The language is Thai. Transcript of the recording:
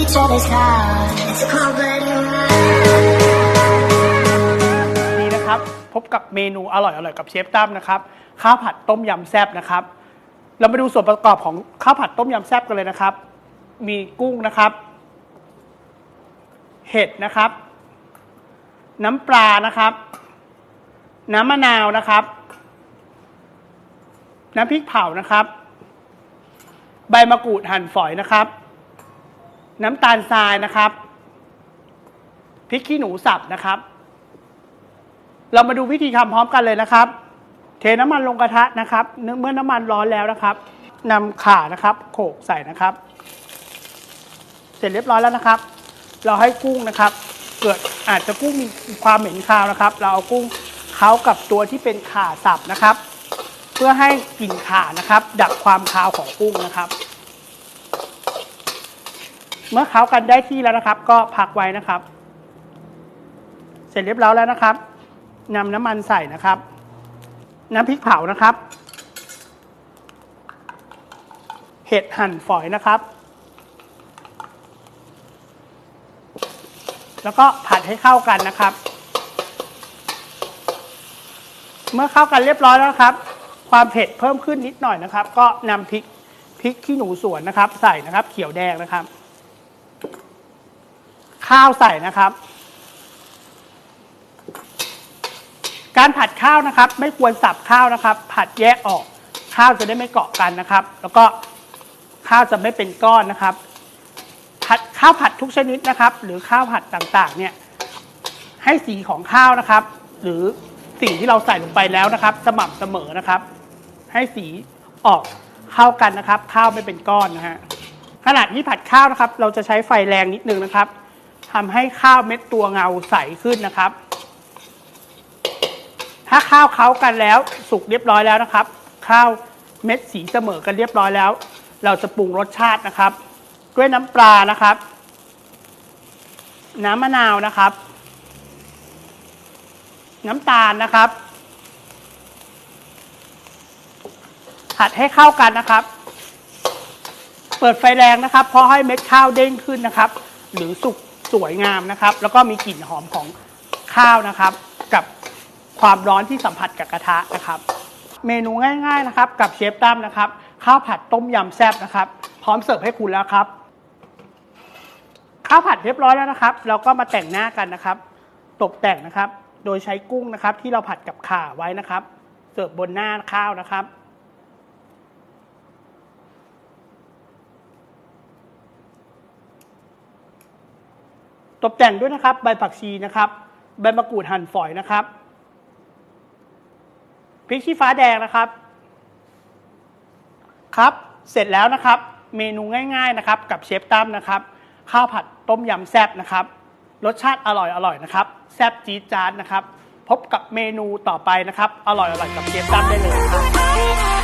each other's heart. It's a cold-blooded ride. นี่นะครับพบกับเมนูอร่อยๆกับเชฟตั้มนะครับข้าวผัดต้มยำแซ่บนะครับ เรามาดูส่วนประกอบของข้าวผัดต้มยำแซ่บกันเลยนะครับ มีกุ้งนะครับ เห็ดนะครับ น้ำปลานะครับ น้ำมะนาวนะครับ น้ำพริกเผานะครับ ใบมะกรูดหั่นฝอยนะครับ น้ำตาลทรายนะครับพริกขี้หนูสับนะครับ เรามาดูวิธีทำพร้อมกันเลยนะครับ เทน้ำมันลงกระทะนะครับเมื่อน้ำมันร้อนแล้วนะครับนำข่านะครับ โขลกใส่นะครับ เสร็จเรียบร้อยแล้วนะครับ เราให้กุ้งนะครับ เกิดอาจจะกุ้งมีความเหม็นคาวนะครับ เราเอากุ้งเคล้ากับตัวที่เป็นข่าสับนะครับ เพื่อให้กลิ่นข่านะครับ ดับความคาวของกุ้งนะครับ เมื่อเคล้ากันได้ที่แล้วนะครับ ก็พักไว้นะครับ เสร็จเรียบร้อยแล้วนะครับนำน้ำมันใส่นะครับ น้ำพริกเผานะครับ เห็ดหั่นฝอยนะครับ แล้วก็ผัดให้เข้ากันนะครับ เมื่อเข้ากันเรียบร้อยแล้วครับ ความเผ็ดเพิ่มขึ้นนิดหน่อยนะครับ ก็นำพริกพริกขี้หนูสวนนะครับ ใส่นะครับ เขียวแดงนะครับ ข้าวใส่นะครับ การผัดข้าวนะครับ ไม่ควรสับข้าวนะครับ ผัดแยกออกข้าวจะได้ไม่เกาะกันนะครับ แล้วก็ข้าวจะไม่เป็นก้อนนะครับ ผัดข้าวผัดทุกชนิดนะครับ หรือข้าวผัดต่างๆ เนี่ยให้สีของข้าวนะครับ หรือสิ่งที่เราใส่ลงไปแล้วนะครับ สม่ำเสมอนะครับ ให้สีออกเข้ากันนะครับ ข้าวไม่เป็นก้อนนะฮะขณะที่ผัดข้าวนะครับ เราจะใช้ไฟแรงนิดนึงนะครับ ทำให้ข้าวเม็ดตัวเงาใสขึ้นนะครับ ถ้าข้าวเคล้ากันแล้วสุกเรียบร้อยแล้วนะครับ ข้าวเม็ดสีเสมอกันเรียบร้อยแล้ว เราจะปรุงรสชาตินะครับ ด้วยน้ำปลานะครับ น้ำมะนาวนะครับ น้ำตาลนะครับผัดให้เข้ากันนะครับ เปิดไฟแรงนะครับเพราะให้เม็ดข้าวเด้งขึ้นนะครับ หรือสุก สวยงามนะครับ แล้วก็มีกลิ่นหอมของข้าวนะครับ กับความร้อนที่สัมผัสกับกระทะนะครับ เมนูง่าย ๆนะครับ กับเชฟตั้มนะครับ ข้าวผัดต้มยำแซ่บนะครับ พร้อมเสิร์ฟให้คุณแล้วครับ ข้าวผัดเรียบร้อยแล้วนะครับ เราก็มาแต่งหน้ากันนะครับ ตกแต่งนะครับ โดยใช้กุ้งนะครับ ที่เราผัดกับข่าไว้นะครับ เสิร์ฟบนหน้าข้าวนะครับ ตกแต่งด้วยนะครับ ใบผักชีนะครับ ใบมะกรูดหั่นฝอยนะครับพริกชี้ฟ้าแดงนะครับ ครับ เสร็จแล้วนะครับ เมนูง่าย ๆนะครับ กับเชฟตั้มนะครับ ข้าวผัดต้มยำแซ่บนะครับ รสชาติอร่อยอร่อยนะครับ แซ่บจี๊ดจ๊าดนะครับ พบกับเมนูต่อไปนะครับ อร่อยอร่อยกับเชฟตั้มได้เลยครับ